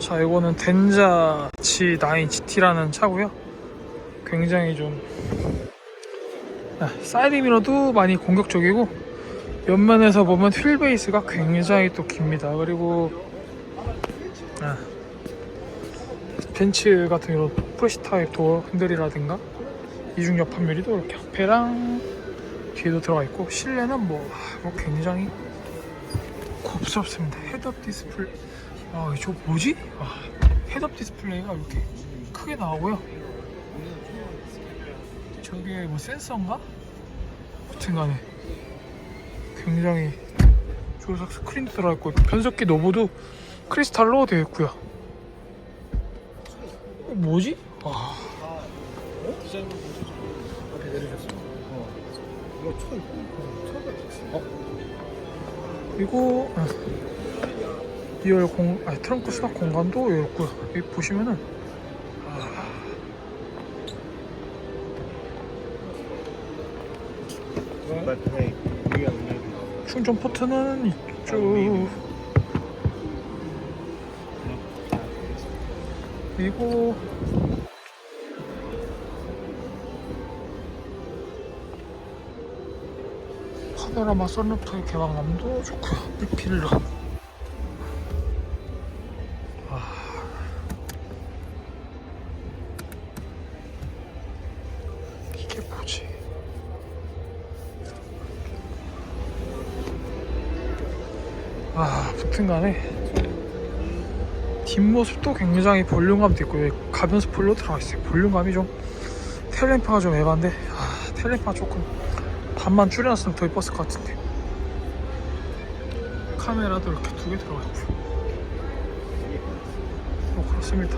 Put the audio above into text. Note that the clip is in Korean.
자 이거는 덴자 G9 GT라는 차고요. 굉장히 좀 아, 사이드 미러도 많이 공격적이고 옆면에서 보면 휠 베이스가 굉장히 또 깁니다. 그리고 아, 벤츠 같은 이런 푸시 타입 도어 핸들이라든가 이중 옆판 유리 도 이렇게 앞에랑 뒤에도 들어가 있고 실내는 뭐, 아, 뭐 굉장히 곱스럽습니다. 헤드업 디스플레이 아, 저 뭐지? 아, 헤드업 디스플레이가 이렇게 크게 나오고요. 저게 뭐 센서인가? 아무튼 간에 굉장히 조석 스크린도 들어있고 변속기 노브도 크리스탈로 되어 있고요. 어, 뭐지? 아. 이거 어? 그 아, 2열 공, 아니 트렁크 수납 공간도 열고요. 여기 보시면은 maybe. 충전 포트는 이쪽. 그리고 파노라마 썬루프의 개방감도 좋고요. 리필러. 뭐지? 아, 붙은 간에 뒷모습도 굉장히 볼륨감도 있고 여기 가변 스포일러 들어가 있어요. 볼륨감이 좀 테일램프가 좀 에반데 아, 테일램프가 조금 반만 줄여놨으면 더 이뻤을 것 같은데 카메라도 이렇게 두 개 들어가 있고요. 뭐 그렇습니다.